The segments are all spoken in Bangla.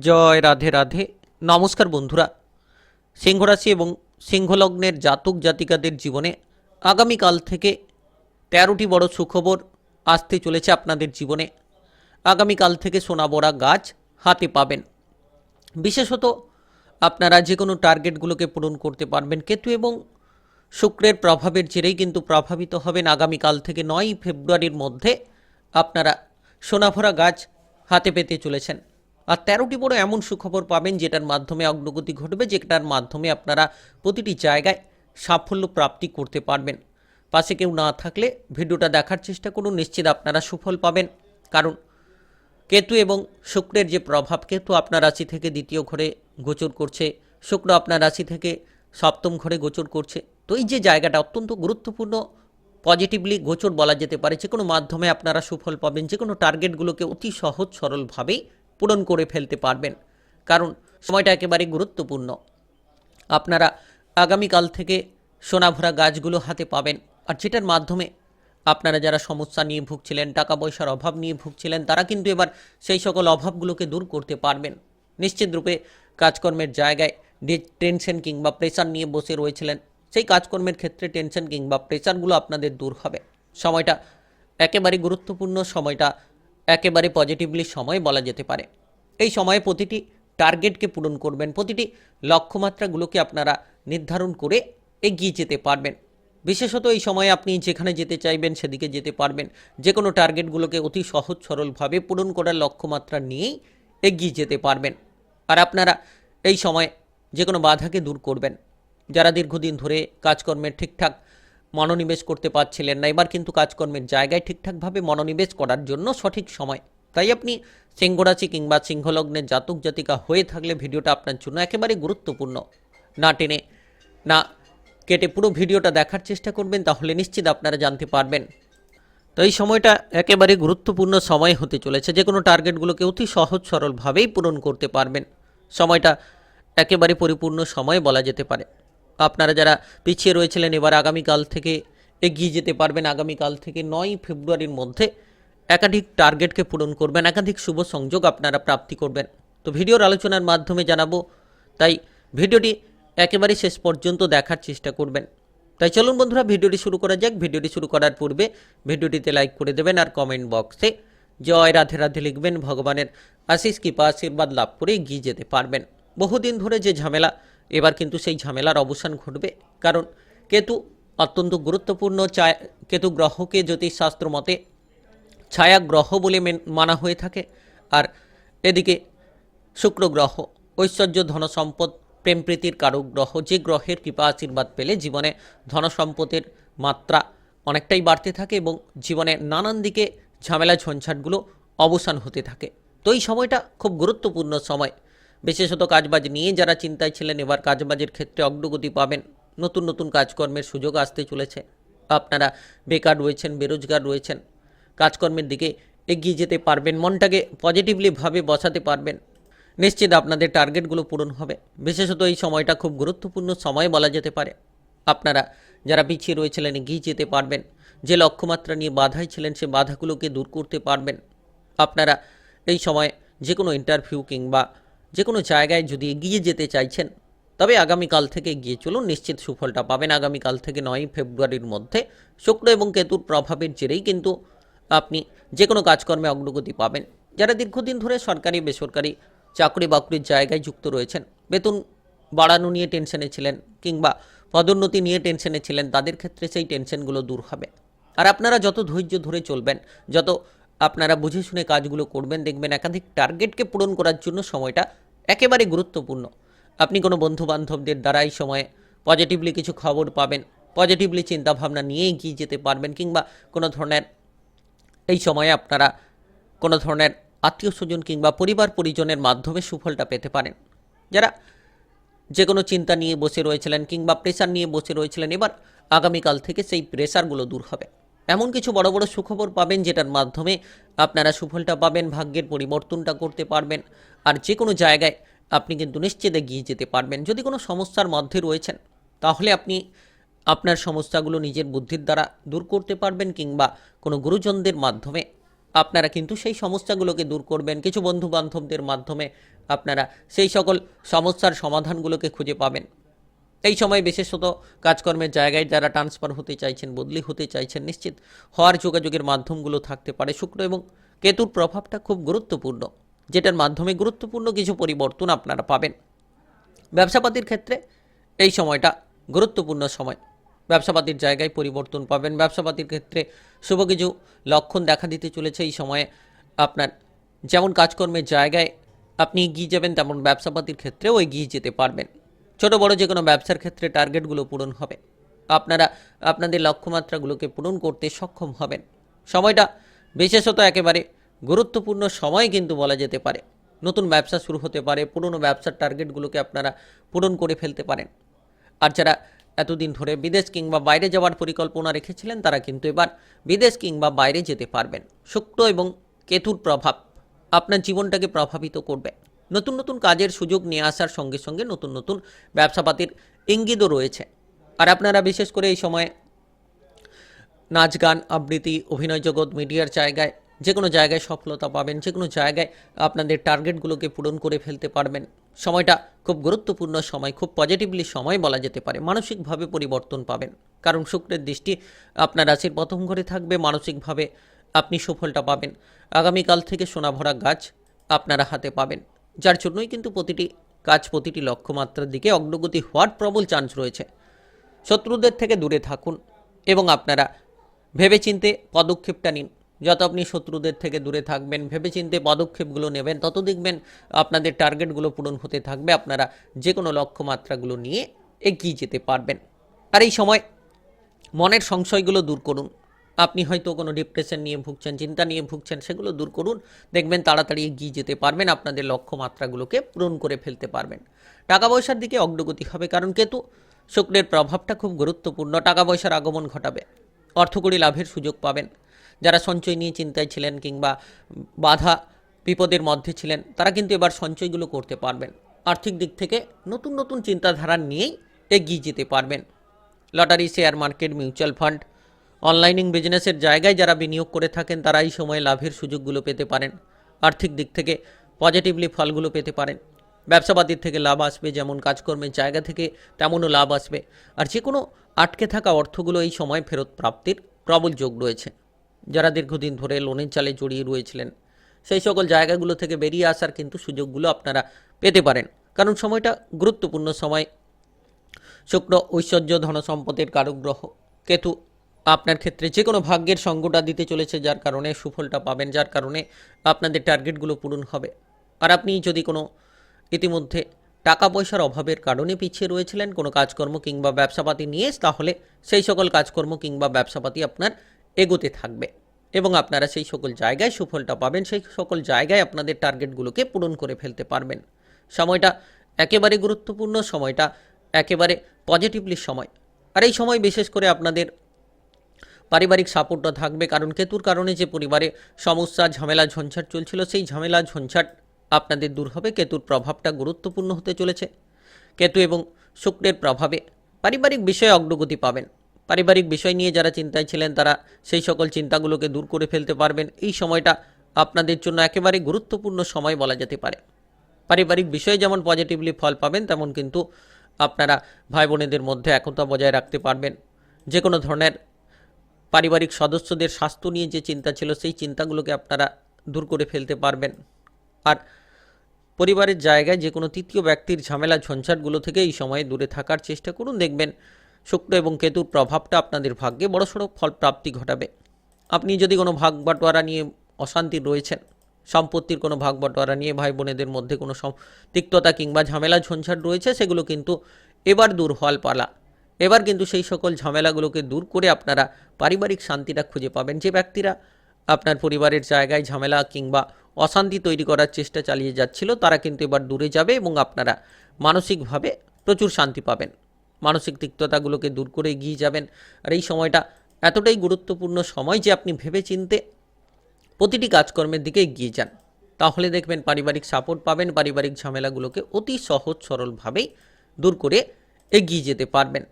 জয় রাধে রাধে। নমস্কার বন্ধুরা। সিংহরাশি এবং সিংহলগ্নের জাতক জাতিকাদের জীবনে আগামীকাল থেকে তেরোটি বড় সুখবর আসতে চলেছে আপনাদের জীবনে। আগামীকাল থেকে সোনাবড়া গাছ হাতে পাবেন। বিশেষত আপনারা যে কোনো টার্গেটগুলোকে পূরণ করতে পারবেন। কেতু এবং শুক্রের প্রভাবের জেরেই কিন্তু প্রভাবিত হবেন আগামীকাল থেকে নয়ই ফেব্রুয়ারির মধ্যে আপনারা সোনাভরা গাছ হাতে পেতে চলেছেন। আর তেরোটি বড় এমন সুখবর পাবেন যেটার মাধ্যমে অগ্রগতি ঘটবে, যেটার মাধ্যমে আপনারা প্রতিটি জায়গায় সাফল্য প্রাপ্তি করতে পারবেন। পাশে কেউ না থাকলে ভিডিওটা দেখার চেষ্টা করুন, নিশ্চিত আপনারা সুফল পাবেন। কারণ কেতু এবং শুক্রের যে প্রভাব, কেতু আপনার রাশি থেকে দ্বিতীয় ঘরে গোচর করছে, শুক্র আপনার রাশি থেকে সপ্তম ঘরে গোচর করছে। তো এই যে জায়গাটা অত্যন্ত গুরুত্বপূর্ণ পজিটিভলি গোচর বলা যেতে পারে যে কোনো মাধ্যমে আপনারা সুফল পাবেন যে কোনো টার্গেটগুলোকে অতি সহজ সরলভাবেই পূরণ করে ফেলতে পারবেন। কারণ সময়টা একেবারে গুরুত্বপূর্ণ। আপনারা আগামীকাল থেকে সোনাভরা গাছগুলো হাতে পাবেন। আর যেটার মাধ্যমে আপনারা যারা সমস্যা নিয়ে ভুগছিলেন, টাকা পয়সার অভাব নিয়ে ভুগছিলেন, তারা কিন্তু এবার সেই সকল অভাবগুলোকে দূর করতে পারবেন। নিশ্চিত রূপে কাজকর্মের জায়গায় টেনশন কিংবা প্রেশার নিয়ে বসে রয়েছিলেন, সেই কাজকর্মের ক্ষেত্রে টেনশন কিংবা প্রেশারগুলো আপনাদের দূর হবে। সময়টা একেবারে গুরুত্বপূর্ণ, সময়টা একেবারে পজিটিভলি সময় বলা যেতে পারে। এই সময়ে প্রতিটি টার্গেটকে পূরণ করবেন, প্রতিটি লক্ষ্যমাত্রাগুলোকে আপনারা নির্ধারণ করে এগিয়ে যেতে পারবেন। বিশেষত এই সময়ে আপনি যেখানে যেতে চাইবেন সেদিকে যেতে পারবেন। যে কোনো টার্গেটগুলোকে অতি সহজ সরলভাবে পূরণ করার লক্ষ্যমাত্রা নিয়েই এগিয়ে যেতে পারবেন। আর আপনারা এই সময় যে কোনো বাধাকে দূর করবেন। যারা দীর্ঘদিন ধরে কাজকর্মের ঠিকঠাক মনোনিবেশ করতে পারছিলেন না। এবার কিন্তু কাজকর্মের জায়গায় ঠিকঠাকভাবে মনোনিবেশ করার জন্য সঠিক সময়। তাই আপনি সিংহরাশি কিংবা সিংহলগ্নের জাতক জাতিকা হয়ে থাকলে ভিডিওটা আপনার জন্য একেবারে গুরুত্বপূর্ণ। না টেনে, না কেটে পুরো ভিডিওটা দেখার চেষ্টা করবেন, তাহলে নিশ্চিত আপনারা জানতে পারবেন। তো এই সময়টা একেবারে গুরুত্বপূর্ণ সময় হতে চলেছে। যে কোনো টার্গেটগুলোকে অতি সহজ সরলভাবেই পূরণ করতে পারবেন। সময়টা একেবারে পরিপূর্ণ সময় বলা যেতে পারে। আপনারা যারা পিছিয়ে রয়েছিলেন, এবার আগামীকাল থেকে এগিয়ে যেতে পারবেন। আগামীকাল থেকে নয় ফেব্রুয়ারির মধ্যে একাধিক টার্গেটকে পূরণ করবেন, একাধিক শুভ সংযোগ আপনারা প্রাপ্তি করবেন। তো ভিডিওর আলোচনার মাধ্যমে জানাব, তাই ভিডিওটি একেবারে শেষ পর্যন্ত দেখার চেষ্টা করবেন। তাই চলুন বন্ধুরা, ভিডিওটি শুরু করা যাক। ভিডিওটি শুরু করার পূর্বে ভিডিওটিতে লাইক করে দেবেন আর কমেন্ট বক্সে জয় রাধে রাধে লিখবেন। ভগবানের আশিস, কৃপা, আশীর্বাদ লাভ করে এগিয়ে যেতে পারবেন। বহুদিন ধরে যে ঝামেলা এবার কিন্তু সেই ঝামেলার অবসান ঘটবে। কারণ কেতু অত্যন্ত গুরুত্বপূর্ণ চায়, কেতু গ্রহকে জ্যোতিষশাস্ত্র মতে ছায়া গ্রহ বলে মেন- হয়ে থাকে। আর এদিকে শুক্র গ্রহ, ঐশ্বর্য ধনসম্পদ, প্রেম প্রীতির কারক গ্রহ, যে গ্রহের কৃপা আশীর্বাদ পেলে জীবনে ধনসম্পদের মাত্রা অনেকটাই বাড়তে থাকে এবং জীবনে নানান দিকে ঝামেলা ঝঞ্ঝাটগুলো অবসান হতে থাকে। তো এই সময়টা খুব গুরুত্বপূর্ণ সময়। বিশেষত কাজবাজ নিয়ে যারা চিন্তায় ছিলেন, এবার কাজবাজের ক্ষেত্রে অগ্রগতি পাবেন। নতুন নতুন কাজকর্মের সুযোগ আসতে চলেছে। আপনারা বেকার রয়েছেন, বেরোজগার রয়েছেন, কাজকর্মের দিকে এগিয়ে যেতে পারবেন, মনটাকে পজিটিভলি ভাবে বসাতে পারবেন। নিশ্চিত আপনাদের টার্গেটগুলো পূরণ হবে। বিশেষত এই সময়টা খুব গুরুত্বপূর্ণ সময় বলা যেতে পারে। আপনারা যারা পিছিয়ে রয়েছিলেন, এগিয়ে যেতে পারবেন। যে লক্ষ্যমাত্রা নিয়ে বাধাই ছিলেন, সে বাধাগুলোকে দূর করতে পারবেন। আপনারা এই সময় যে কোনো ইন্টারভিউ কিংবা যে কোনো জায়গায় যদি এগিয়ে যেতে চাইছেন, তবে আগামীকাল থেকে এগিয়ে চলুন। নিশ্চিত সুফলটা পাবেন আগামীকাল থেকে নয়ই ফেব্রুয়ারির মধ্যে। শুক্র এবং কেতুর প্রভাবের জেরেই কিন্তু আপনি যে কোনো কাজকর্মে অগ্রগতি পাবেন। যারা দীর্ঘদিন ধরে সরকারি, বেসরকারি চাকরি বাকরির জায়গায় যুক্ত রয়েছেন, বেতন বাড়ানো নিয়ে টেনশনে ছিলেন কিংবা পদোন্নতি নিয়ে টেনশনে ছিলেন, তাদের ক্ষেত্রে সেই টেনশনগুলো দূর হবে। আর আপনারা যত ধৈর্য ধরে চলবেন, যত আপনারা বুঝে শুনে কাজগুলো করবেন, দেখবেন একাধিক টার্গেটকে পূরণ করার জন্য সময়টা একেবারে গুরুত্বপূর্ণ। আপনি কোনো বন্ধু বান্ধবদের দ্বারা এই সময়ে পজিটিভলি কিছু খবর পাবেন পজিটিভলি চিন্তাভাবনা নিয়ে এগিয়ে যেতে পারবেন কিংবা কোনো ধরনের এই সময়ে আপনারা কোনো ধরনের আত্মীয় স্বজন কিংবা পরিবার পরিজনের মাধ্যমে সুফলটা পেতে পারেন। যারা যে কোনো চিন্তা নিয়ে বসে রয়েছিলেন কিংবা প্রেশার নিয়ে বসে রয়েছিলেন, এবার আগামীকাল থেকে সেই প্রেশারগুলো দূর হবে। এমন কিছু বড় বড় সুখবর পাবেন যেটার মাধ্যমে আপনারা সুফলটা পাবেন, ভাগ্যের পরিবর্তনটা করতে পারবেন আর যে কোনো জায়গায় আপনি কিন্তু নিশ্চিত এগিয়ে যেতে পারবেন। যদি কোনো সমস্যার মধ্যে রয়েছেন, তাহলে আপনি আপনার সমস্যাগুলো নিজের বুদ্ধির দ্বারা দূর করতে পারবেন কিংবা কোনো গুরুজনদের মাধ্যমে আপনারা কিন্তু সেই সমস্যাগুলোকে দূর করবেন। কিছু বন্ধু বান্ধবদের মাধ্যমে আপনারা সেই সকল সমস্যার সমাধানগুলোকে খুঁজে পাবেন। এই সময় বিশেষত কাজকর্মের জায়গায় যারা ট্রান্সফার হতে চাইছেন, বদলি হতে চাইছেন, নিশ্চিত হওয়ার যোগাযোগের মাধ্যমগুলো থাকতে পারে শুক্র এবং কেতুর প্রভাবটা খুব গুরুত্বপূর্ণ, যেটার মাধ্যমে গুরুত্বপূর্ণ কিছু পরিবর্তন আপনারা পাবেন। ব্যবসাপাতির ক্ষেত্রে এই সময়টা গুরুত্বপূর্ণ সময়। ব্যবসাপাতির জায়গায় পরিবর্তন পাবেন, ব্যবসাপাতির ক্ষেত্রে শুভ কিছু লক্ষণ দেখা দিতে চলেছে এই সময়ে আপনার। যেমন কাজকর্মের জায়গায় আপনি এগিয়ে যাবেন, তেমন ব্যবসাপাতির ক্ষেত্রেও এগিয়ে যেতে পারবেন। ছোট বড় যে কোনো ব্যবসার ক্ষেত্রে টার্গেটগুলো পূরণ হবে। আপনারা, আপনাদের লক্ষ্যমাত্রাগুলোকে পূরণ করতে সক্ষম হবেন। সময়টা বিশেষত একেবারে গুরুত্বপূর্ণ সময় কিন্তু বলা যেতে পারে। নতুন ব্যবসা শুরু হতে পারে, পুরনো ব্যবসার টার্গেটগুলোকে আপনারা পূরণ করে ফেলতে পারেন। আর যারা এতদিন ধরে বিদেশ কিংবা বাইরে যাওয়ার পরিকল্পনা রেখেছিলেন, তারা কিন্তু এবার বিদেশ কিংবা বাইরে যেতে পারবেন। শুক্র এবং কেতুর প্রভাব আপনার জীবনটাকে প্রভাবিত করবে। নতুন নতুন কাজের সুযোগ নিয়ে আসার সঙ্গে সঙ্গে নতুন নতুন ব্যবসাপাতির ইঙ্গিতও রয়েছে। আর আপনারা বিশেষ করে এই সময়ে নাচ, গান, আবৃত্তি, অভিনয় জগৎ, মিডিয়ার জায়গায়, যে কোনো জায়গায় সফলতা পাবেন, যে কোনো জায়গায় আপনাদের টার্গেটগুলোকে পূরণ করে ফেলতে পারবেন। সময়টা খুব গুরুত্বপূর্ণ সময়, খুব পজিটিভলি সময় বলা যেতে পারে, মানসিকভাবে পরিবর্তন পাবেন। কারণ শুক্রের দৃষ্টি আপনার রাশির প্রথম ঘরে থাকবে, মানসিকভাবে আপনি সুফলটা পাবেন। আগামীকাল থেকে সোনা ভরা গাছ আপনারা হাতে পাবেন। যার জন্যই কিন্তু প্রতিটি কাজ প্রতিটি লক্ষ্যমাত্রার দিকে অগ্রগতি হওয়ার প্রবল চান্স রয়েছে। শত্রুদের থেকে দূরে থাকুন এবং আপনারা ভেবেচিন্তে পদক্ষেপটা নিন। যত আপনি শত্রুদের থেকে দূরে থাকবেন, ভেবেচিন্তে পদক্ষেপগুলো নেবেন, তত দেখবেন আপনাদের টার্গেটগুলো পূরণ হতে থাকবে। আপনারা যে কোনো লক্ষ্যমাত্রাগুলো নিয়ে এগিয়ে যেতে পারবেন। আর এই সময় মনের সংশয়গুলো দূর করুন। আপনি হয়তো কোনো ডিপ্রেশন নিয়ে ভুগছেন, চিন্তা নিয়ে ভুগছেন, সেগুলো দূর করুন। দেখবেন তাড়াতাড়ি এগিয়ে যেতে পারবেন, আপনাদের লক্ষ্যমাত্রাগুলোকে পূরণ করে ফেলতে পারবেন। টাকা পয়সার দিকে অগ্রগতি হবে, কারণ কেতু, শুক্রের প্রভাবটা খুব গুরুত্বপূর্ণ, টাকা পয়সার আগমন ঘটাবে অর্থকড়ি লাভের সুযোগ পাবেন। যারা সঞ্চয় নিয়ে চিন্তায় ছিলেন কিংবা বাধা, বিপদের মধ্যে ছিলেন, তারা কিন্তু এবার সঞ্চয়গুলো করতে পারবেন। আর্থিক দিক থেকে নতুন নতুন চিন্তাধারা নিয়েই এগিয়ে যেতে পারবেন। Lottery, share market, mutual fund অনলাইনিং বিজনেসের জায়গায় যারা বিনিয়োগ করে থাকেন তারা এই সময়ে লাভের সুযোগগুলো পেতে পারেন। আর্থিক দিক থেকে পজিটিভলি ফলগুলো পেতে পারেন। ব্যবসাবাদীর থেকে লাভ আসবে, যেমন কাজকর্মের জায়গা থেকে তেমনও লাভ আসবে। আর যে কোনো আটকে থাকা অর্থগুলো এই সময় ফেরত প্রাপ্তির প্রবল যোগ রয়েছে। যারা দীর্ঘদিন ধরে লোনের চালে জড়িয়ে রয়েছিলেন, সেই সকল জায়গাগুলো থেকে বেরিয়ে আসার কিন্তু সুযোগগুলো আপনারা পেতে পারেন। কারণ সময়টা গুরুত্বপূর্ণ সময়। শুক্র, ঐশ্বর্য, ধনসম্পদের কারক গ্রহ কেতু আপনার ক্ষেত্রে যে কোনো ভাগ্যের সঙ্গটা দিতে চলেছে যার কারণে সুফলটা পাবেন, যার কারণে আপনাদের টার্গেটগুলো পূরণ হবে। আর আপনি যদি কোনো ইতিমধ্যে টাকা পয়সার অভাবের কারণে পিছিয়ে রয়েছিলেন, কোনো কাজকর্ম কিংবা ব্যবসাপাতি নিয়ে, তাহলে সেই সকল কাজকর্ম কিংবা ব্যবসাপাতি আপনার এগোতে থাকবে এবং আপনারা সেই সকল জায়গায় সুফলটা পাবেন, সেই সকল জায়গায় আপনাদের টার্গেটগুলোকে পূরণ করে ফেলতে পারবেন। সময়টা একেবারে গুরুত্বপূর্ণ, সময়টা একেবারে পজিটিভলি সময়। আর এই সময় বিশেষ করে আপনাদের পারিবারিক সাপোর্টটা থাকবে কারণ কেতুর কারণে যে পরিবারে সমস্যা, ঝামেলা, ঝঞ্ঝাট চলছিল, সেই ঝামেলা, ঝঞ্ঝাট আপনাদের দূর হবে। কেতুর প্রভাবটা গুরুত্বপূর্ণ হতে চলেছে। কেতু এবং শুক্রের প্রভাবে পারিবারিক বিষয়ে অগ্রগতি পাবেন। পারিবারিক বিষয় নিয়ে যারা চিন্তায় ছিলেন, তারা সেই সকল চিন্তাগুলোকে দূর করে ফেলতে পারবেন। এই সময়টা আপনাদের জন্য একেবারে গুরুত্বপূর্ণ সময় বলা যেতে পারে। পারিবারিক বিষয়ে যেমন পজিটিভলি ফল পাবেন, তেমন কিন্তু আপনারা ভাই বোনেদের মধ্যে একতা বজায় রাখতে পারবেন। যে কোনো ধরনের পারিবারিক সদস্যদের স্বাস্থ্য নিয়ে যে চিন্তা ছিল, সেই চিন্তাগুলোকে আপনারা দূর করে ফেলতে পারবেন। আর পরিবারের জায়গায় যে কোনো তৃতীয় ব্যক্তির ঝামেলা, ঝঞ্ঝাটগুলো থেকে এই সময়ে দূরে থাকার চেষ্টা করুন। দেখবেন শুক্র এবং কেতুর প্রভাবটা আপনাদের ভাগ্যে বড়সড় ফল প্রাপ্তি ঘটাবে। আপনি যদি কোনো ভাগ বাটোয়ারা নিয়ে অশান্তি রয়েছেন, সম্পত্তির কোনো ভাগ বাটোয়ারা নিয়ে ভাই বোনেদের মধ্যে কোনো তিক্ততা কিংবা ঝামেলা, ঝঞ্ঝাট রয়েছে, সেগুলো কিন্তু এবার দূর হল পালা। এবার কিন্তু সেই সকল ঝামেলাগুলোকে দূর করে আপনারা পারিবারিক শান্তিটা খুঁজে পাবেন। যে ব্যক্তিরা আপনার পরিবারের জায়গায় ঝামেলা কিংবা অশান্তি তৈরি করার চেষ্টা চালিয়ে যাচ্ছিল, তারা কিন্তু এবার দূরে যাবে এবং আপনারা মানসিকভাবে প্রচুর শান্তি পাবেন। মানসিক তিক্ততাগুলোকে দূর করে এগিয়ে যাবেন। আর এই সময়টা এতটাই গুরুত্বপূর্ণ সময় যে আপনি ভেবে চিনতে প্রতিটি কাজকর্মের দিকে এগিয়ে যান। তাহলে দেখবেন পারিবারিক সাপোর্ট পাবেন, পারিবারিক ঝামেলাগুলোকে অতি সহজ সরলভাবেই দূর করে এগিয়ে যেতে পারবেন।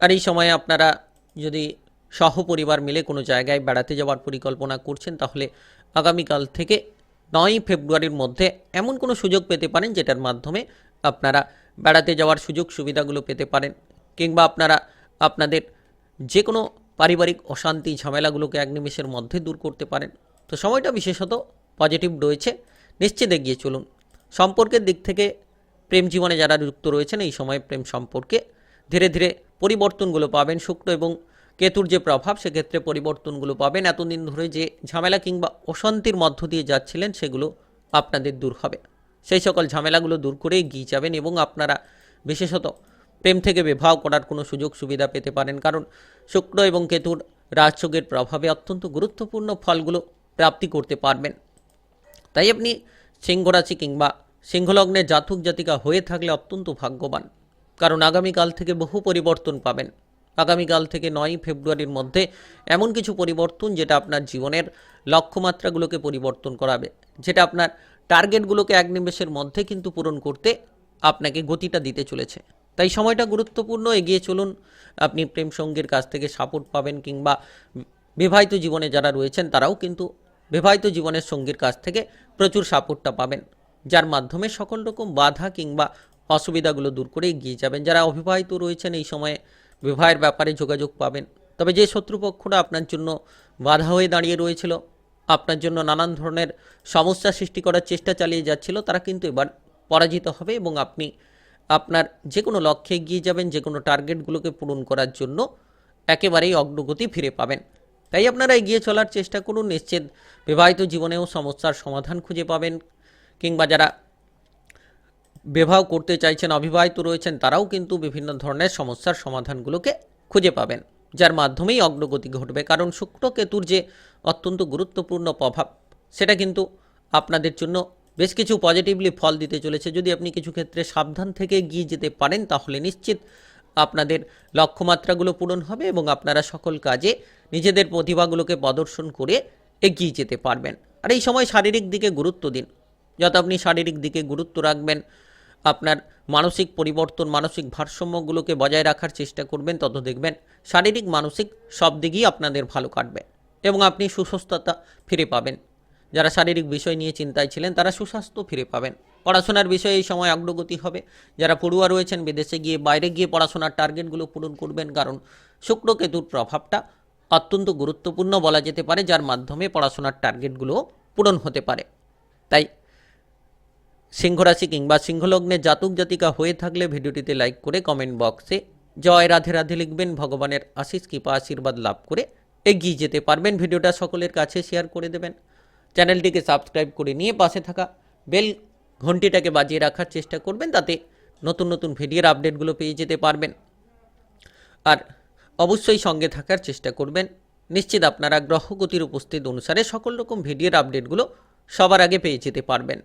আর এই সময়ে আপনারা যদি সহপরিবার মিলে কোনো জায়গায় বেড়াতে যাওয়ার পরিকল্পনা করছেন, তাহলে আগামীকাল থেকে নয়ই ফেব্রুয়ারির মধ্যে এমন কোনো সুযোগ পেতে পারেন যেটার মাধ্যমে আপনারা বেড়াতে যাওয়ার সুযোগ সুবিধাগুলো পেতে পারেন। কিংবা আপনারা আপনাদের যে কোনো পারিবারিক অশান্তি ঝামেলাগুলোকে এক নিমেষের মধ্যে দূর করতে পারেন। তো সময়টা বিশেষত পজিটিভ রয়েছে, নিশ্চিত এগিয়ে চলুন। সম্পর্কের দিক থেকে প্রেম জীবনে যারা যুক্ত রয়েছেন, এই সময় প্রেম সম্পর্কে ধীরে ধীরে পরিবর্তনগুলো পাবেন। শুক্র এবং কেতুর যে প্রভাব, সেক্ষেত্রে পরিবর্তনগুলো পাবেন। এতদিন ধরে যে ঝামেলা কিংবা অশান্তির মধ্য দিয়ে যাচ্ছিলেন, সেগুলো আপনাদের দূর হবে। সেই সকল ঝামেলাগুলো দূর করে এগিয়ে যাবেন এবং আপনারা বিশেষত প্রেম থেকে বিবাহ করার কোনো সুযোগ সুবিধা পেতে পারেন। কারণ শুক্র এবং কেতুর রাজযোগের প্রভাবে অত্যন্ত গুরুত্বপূর্ণ ফলগুলো প্রাপ্তি করতে পারবেন। তাই আপনি সিংহ রাশি কিংবা সিংহলগ্নের জাতক জাতিকা হয়ে থাকলে অত্যন্ত ভাগ্যবান। কারণ আগামীকাল থেকে বহু পরিবর্তন পাবেন। আগামীকাল থেকে নয়ই ফেব্রুয়ারির মধ্যে এমন কিছু পরিবর্তন যেটা আপনার জীবনের লক্ষ্যমাত্রাগুলোকে পরিবর্তন করাবে, যেটা আপনার টার্গেটগুলোকে এক নিমেষের মধ্যে কিন্তু পূরণ করতে আপনাকে গতিটা দিতে চলেছে। তাই সময়টা গুরুত্বপূর্ণ, এগিয়ে চলুন। আপনি প্রেম সঙ্গীর কাছ থেকে সাপোর্ট পাবেন কিংবা বিবাহিত জীবনে যারা রয়েছেন তারাও কিন্তু বিবাহিত জীবনের সঙ্গীর কাছ থেকে প্রচুর সাপোর্টটা পাবেন, যার মাধ্যমে সকল রকম বাধা কিংবা অসুবিধাগুলো দূর করে এগিয়ে যাবেন। যারা অবিবাহিত রয়েছেন এই সময়ে বিবাহের ব্যাপারে যোগাযোগ পাবেন। তবে যে শত্রুপক্ষরা আপনার জন্য বাধা হয়ে দাঁড়িয়ে রয়েছিল, আপনার জন্য নানান ধরনের সমস্যা সৃষ্টি করার চেষ্টা চালিয়ে যাচ্ছিল, তারা কিন্তু এবার পরাজিত হবে এবং আপনি আপনার যে কোনো লক্ষ্যে এগিয়ে যাবেন যে কোনো টার্গেটগুলোকে পূরণ করার জন্য একেবারেই অগ্রগতি ফিরে পাবেন। তাই আপনারা এগিয়ে চলার চেষ্টা করুন, নিশ্চিত বিবাহিত জীবনেও সমস্যার সমাধান খুঁজে পাবেন, কিংবা যারা বিবাহ করতে চাইছেন, অবিবাহিত রয়েছেন, তারাও কিন্তু বিভিন্ন ধরনের সমস্যার সমাধানগুলোকে খুঁজে পাবেন। যার মাধ্যমেই অগ্রগতি ঘটবে। কারণ শুক্র কেতুর যে অত্যন্ত গুরুত্বপূর্ণ প্রভাব, সেটা কিন্তু আপনাদের জন্য বেশ কিছু পজিটিভলি ফল দিতে চলেছে। যদি আপনি কিছু ক্ষেত্রে সাবধান থেকে এগিয়ে যেতে পারেন, তাহলে নিশ্চিত আপনাদের লক্ষ্যমাত্রাগুলো পূরণ হবে এবং আপনারা সকল কাজে নিজেদের প্রতিভাগুলোকে প্রদর্শন করে এগিয়ে যেতে পারবেন। আর এই সময় শারীরিক দিকে গুরুত্ব দিন। যত আপনি শারীরিক দিকে গুরুত্ব রাখবেন আপনার মানসিক পরিবর্তন, মানসিক ভারসাম্যগুলোকে বজায় রাখার চেষ্টা করবেন, তত দেখবেন শারীরিক, মানসিক সব দিকেই আপনাদের ভালো কাটবে এবং আপনি সুস্বাস্থ্যতা ফিরে পাবেন। যারা শারীরিক বিষয় নিয়ে চিন্তায় ছিলেন, তারা সুস্বাস্থ্য ফিরে পাবেন। পড়াশোনার বিষয়ে এই সময় অগ্রগতি হবে। যারা পড়ুয়া রয়েছেন, বিদেশে গিয়ে, বাইরে গিয়ে পড়াশোনার টার্গেটগুলো পূরণ করবেন, কারণ শুক্র কেতুর প্রভাবটা অত্যন্ত গুরুত্বপূর্ণ বলা যেতে পারে, যার মাধ্যমে পড়াশোনার টার্গেটগুলো পূরণ হতে পারে। তাই সিংহরাশি কিংবা সিংহলগ্নের জাতক জাতিকা হয়ে থাকলে ভিডিওটিতে লাইক করে কমেন্ট বক্সে জয় রাধে রাধে লিখবেন। ভগবানের আশিস কৃপা, আশীর্বাদ লাভ করে এগিয়ে যেতে পারবেন। ভিডিওটা সকলের কাছে শেয়ার করে দেবেন। চ্যানেলটিকে সাবস্ক্রাইব করে নিয়ে পাশে থাকা বেল ঘন্টিটাকে বাজিয়ে রাখার চেষ্টা করবেন তাতে নতুন নতুন ভিডিওর আপডেটগুলো পেয়ে যেতে পারবেন। আর অবশ্যই সঙ্গে থাকার চেষ্টা করবেন। নিশ্চিত আপনারা গ্রহগতির উপস্থিত অনুসারে সকল রকম ভিডিওর আপডেটগুলো সবার আগে পেয়ে যেতে পারবেন।